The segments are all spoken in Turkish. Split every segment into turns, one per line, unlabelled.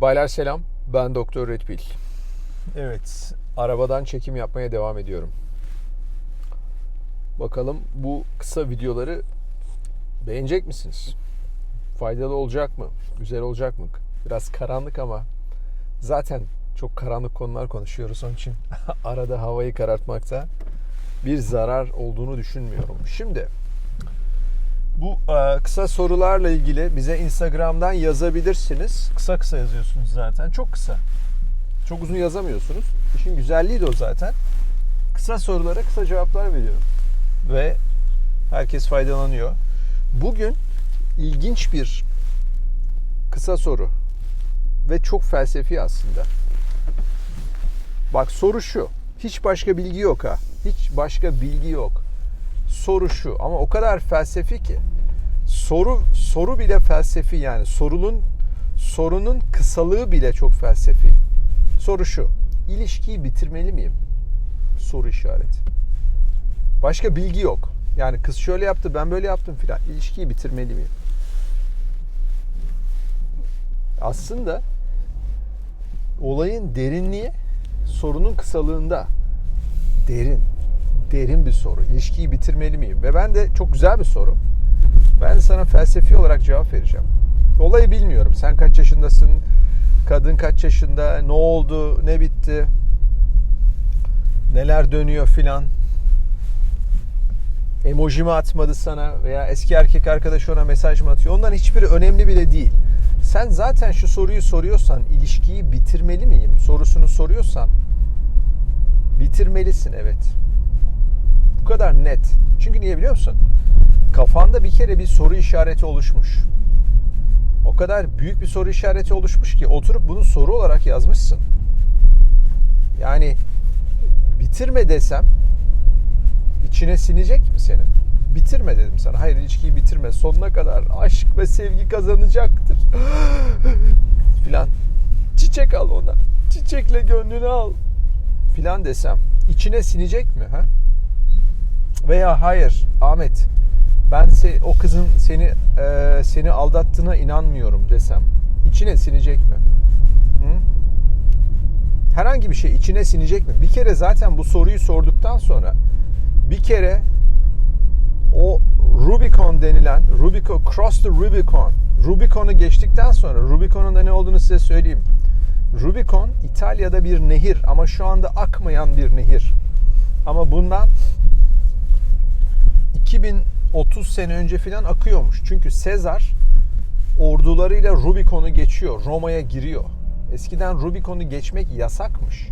Baylar selam. Ben Doktor Redpil. Evet, arabadan çekim yapmaya devam ediyorum. Bakalım bu kısa videoları beğenecek misiniz? Faydalı olacak mı? Güzel olacak mı? Biraz karanlık ama zaten çok karanlık konular konuşuyoruz onun için arada havayı karartmakta bir zarar olduğunu düşünmüyorum. Şimdi bu e, kısa sorularla ilgili bize Instagram'dan yazabilirsiniz. Kısa kısa yazıyorsunuz zaten. Çok kısa. Çok uzun yazamıyorsunuz. İşin güzelliği de o zaten. Kısa sorulara kısa cevaplar veriyorum. Ve herkes faydalanıyor. Bugün ilginç bir kısa soru. Ve çok felsefi aslında. Bak soru şu. Hiç başka bilgi yok ha. Hiç başka bilgi yok soru şu ama o kadar felsefi ki soru soru bile felsefi yani sorunun sorunun kısalığı bile çok felsefi. Soru şu. İlişkiyi bitirmeli miyim? Soru işareti. Başka bilgi yok. Yani kız şöyle yaptı, ben böyle yaptım filan. İlişkiyi bitirmeli miyim? Aslında olayın derinliği sorunun kısalığında. Derin derin bir soru. İlişkiyi bitirmeli miyim? Ve ben de çok güzel bir soru. Ben sana felsefi olarak cevap vereceğim. Olayı bilmiyorum. Sen kaç yaşındasın? Kadın kaç yaşında? Ne oldu? Ne bitti? Neler dönüyor filan? Emoji mi atmadı sana veya eski erkek arkadaşı ona mesaj mı atıyor? Onların hiçbiri önemli bile değil. Sen zaten şu soruyu soruyorsan, ilişkiyi bitirmeli miyim sorusunu soruyorsan bitirmelisin evet. Kadar net. Çünkü niye biliyor musun? Kafanda bir kere bir soru işareti oluşmuş. O kadar büyük bir soru işareti oluşmuş ki oturup bunu soru olarak yazmışsın. Yani bitirme desem içine sinecek mi senin? Bitirme dedim sana. Hayır ilişkiyi bitirme. Sonuna kadar aşk ve sevgi kazanacaktır. Filan. Çiçek al ona. Çiçekle gönlünü al. Filan desem içine sinecek mi? Ha? Veya hayır Ahmet ben se, o kızın seni e, seni aldattığına inanmıyorum desem içine sinecek mi? Hı? Herhangi bir şey içine sinecek mi? Bir kere zaten bu soruyu sorduktan sonra bir kere o Rubicon denilen Rubicon cross the Rubicon Rubicon'u geçtikten sonra Rubicon'un da ne olduğunu size söyleyeyim. Rubicon İtalya'da bir nehir ama şu anda akmayan bir nehir. Ama bundan 2030 sene önce falan akıyormuş. Çünkü Sezar ordularıyla Rubicon'u geçiyor. Roma'ya giriyor. Eskiden Rubicon'u geçmek yasakmış.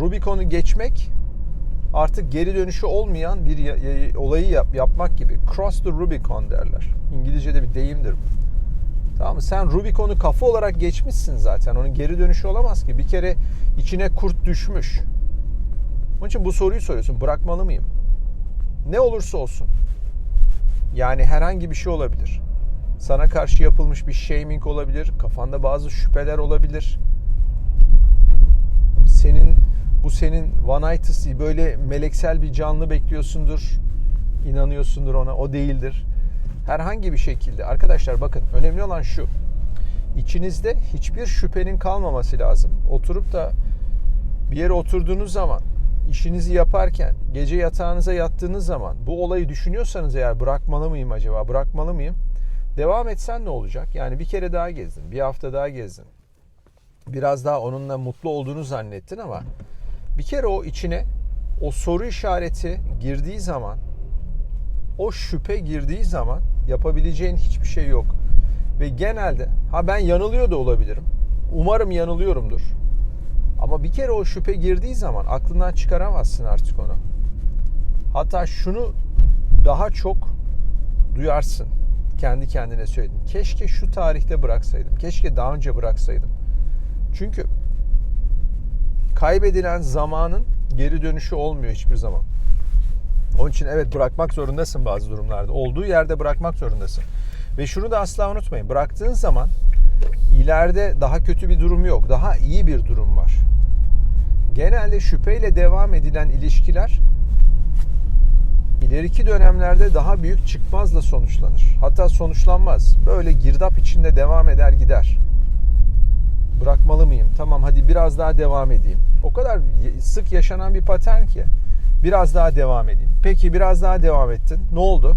Rubicon'u geçmek artık geri dönüşü olmayan bir olayı yap, yapmak gibi. Cross the Rubicon derler. İngilizce'de bir deyimdir bu. Tamam mı? Sen Rubicon'u kafa olarak geçmişsin zaten. Onun geri dönüşü olamaz ki. Bir kere içine kurt düşmüş. Onun için bu soruyu soruyorsun. Bırakmalı mıyım? Ne olursa olsun. Yani herhangi bir şey olabilir. Sana karşı yapılmış bir shaming olabilir. Kafanda bazı şüpheler olabilir. Senin bu senin vanitis böyle meleksel bir canlı bekliyorsundur. İnanıyorsundur ona. O değildir. Herhangi bir şekilde. Arkadaşlar bakın önemli olan şu. İçinizde hiçbir şüphenin kalmaması lazım. Oturup da bir yere oturduğunuz zaman işinizi yaparken, gece yatağınıza yattığınız zaman bu olayı düşünüyorsanız eğer bırakmalı mıyım acaba, bırakmalı mıyım? Devam etsen ne olacak? Yani bir kere daha gezdin, bir hafta daha gezdin. Biraz daha onunla mutlu olduğunu zannettin ama bir kere o içine o soru işareti girdiği zaman, o şüphe girdiği zaman yapabileceğin hiçbir şey yok. Ve genelde ha ben yanılıyor da olabilirim. Umarım yanılıyorumdur. Ama bir kere o şüphe girdiği zaman aklından çıkaramazsın artık onu. Hatta şunu daha çok duyarsın. Kendi kendine söyledin. Keşke şu tarihte bıraksaydım. Keşke daha önce bıraksaydım. Çünkü kaybedilen zamanın geri dönüşü olmuyor hiçbir zaman. Onun için evet bırakmak zorundasın bazı durumlarda. Olduğu yerde bırakmak zorundasın. Ve şunu da asla unutmayın. Bıraktığın zaman ileride daha kötü bir durum yok. Daha iyi bir durum var. Genelde şüpheyle devam edilen ilişkiler ileriki dönemlerde daha büyük çıkmazla sonuçlanır. Hatta sonuçlanmaz. Böyle girdap içinde devam eder gider. biraz daha devam edeyim. O kadar sık yaşanan bir patern ki biraz daha devam edeyim. Peki biraz daha devam ettin. Ne oldu?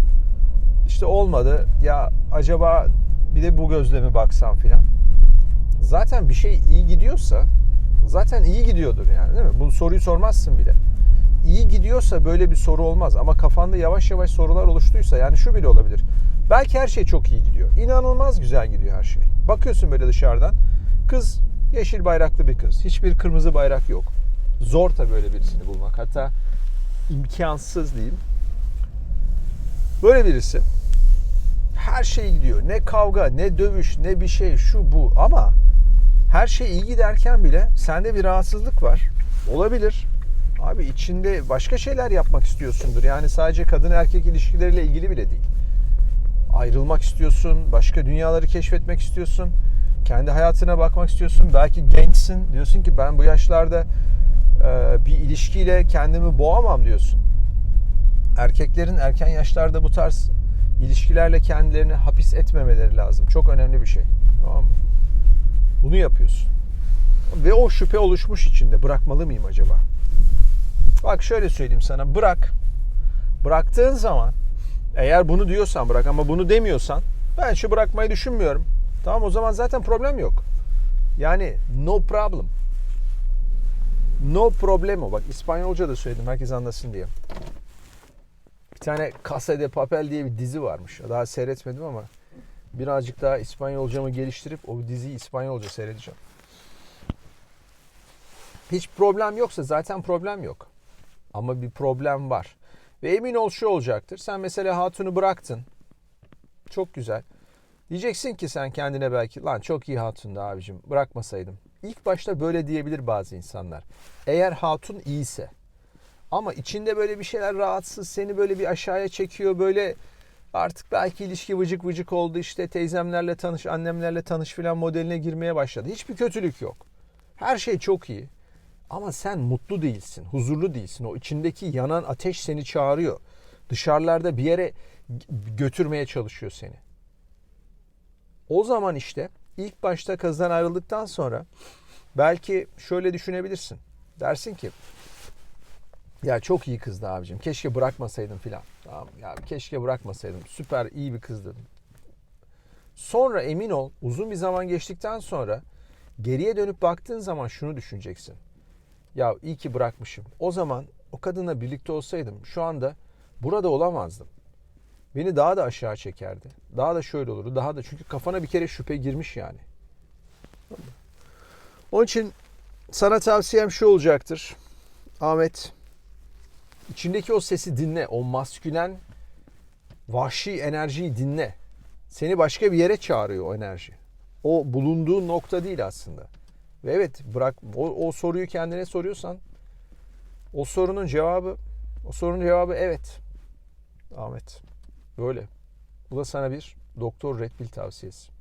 İşte olmadı. Ya acaba bir de bu gözle mi baksam filan. Zaten bir şey iyi gidiyorsa zaten iyi gidiyordur yani değil mi? Bu soruyu sormazsın bile. İyi gidiyorsa böyle bir soru olmaz ama kafanda yavaş yavaş sorular oluştuysa yani şu bile olabilir. Belki her şey çok iyi gidiyor. İnanılmaz güzel gidiyor her şey. Bakıyorsun böyle dışarıdan. Kız yeşil bayraklı bir kız. Hiçbir kırmızı bayrak yok. Zor tabii böyle birisini bulmak. Hatta imkansız diyeyim. Böyle birisi. Her şey gidiyor. Ne kavga, ne dövüş, ne bir şey, şu bu. Ama her şey iyi giderken bile sende bir rahatsızlık var. Olabilir. Abi içinde başka şeyler yapmak istiyorsundur. Yani sadece kadın erkek ilişkileriyle ilgili bile değil. Ayrılmak istiyorsun, başka dünyaları keşfetmek istiyorsun. Kendi hayatına bakmak istiyorsun. Belki gençsin. Diyorsun ki ben bu yaşlarda e, bir ilişkiyle kendimi boğamam diyorsun. Erkeklerin erken yaşlarda bu tarz ilişkilerle kendilerini hapis etmemeleri lazım. Çok önemli bir şey. Tamam mı? Bunu yapıyorsun. Ve o şüphe oluşmuş içinde. Bırakmalı mıyım acaba? Bak şöyle söyleyeyim sana. Bırak. Bıraktığın zaman eğer bunu diyorsan bırak ama bunu demiyorsan ben şu bırakmayı düşünmüyorum. Tamam o zaman zaten problem yok. Yani no problem. No problemo. Bak İspanyolca da söyledim herkes anlasın diye. Bir tane Casa de Papel diye bir dizi varmış. Daha seyretmedim ama birazcık daha İspanyolcamı geliştirip o diziyi İspanyolca seyredeceğim. Hiç problem yoksa zaten problem yok. Ama bir problem var. Ve emin ol şu olacaktır. Sen mesela hatunu bıraktın. Çok güzel. Diyeceksin ki sen kendine belki lan çok iyi hatundu abicim bırakmasaydım. İlk başta böyle diyebilir bazı insanlar. Eğer hatun iyiyse. Ama içinde böyle bir şeyler rahatsız seni böyle bir aşağıya çekiyor böyle artık belki ilişki vıcık vıcık oldu işte teyzemlerle tanış annemlerle tanış filan modeline girmeye başladı. Hiçbir kötülük yok. Her şey çok iyi. Ama sen mutlu değilsin, huzurlu değilsin. O içindeki yanan ateş seni çağırıyor. Dışarılarda bir yere götürmeye çalışıyor seni. O zaman işte ilk başta kızdan ayrıldıktan sonra belki şöyle düşünebilirsin. Dersin ki ya çok iyi kızdı abicim. Keşke bırakmasaydım filan. Tamam ya keşke bırakmasaydım. Süper iyi bir kız dedim. Sonra emin ol uzun bir zaman geçtikten sonra geriye dönüp baktığın zaman şunu düşüneceksin. Ya iyi ki bırakmışım. O zaman o kadınla birlikte olsaydım şu anda burada olamazdım. Beni daha da aşağı çekerdi. Daha da şöyle olurdu. Daha da çünkü kafana bir kere şüphe girmiş yani. Onun için sana tavsiyem şu olacaktır. Ahmet içindeki o sesi dinle. O maskülen vahşi enerjiyi dinle. Seni başka bir yere çağırıyor o enerji. O bulunduğun nokta değil aslında. Ve evet bırak o, o soruyu kendine soruyorsan o sorunun cevabı o sorunun cevabı evet. Ahmet. Böyle. Bu da sana bir Doktor Red Pill tavsiyesi.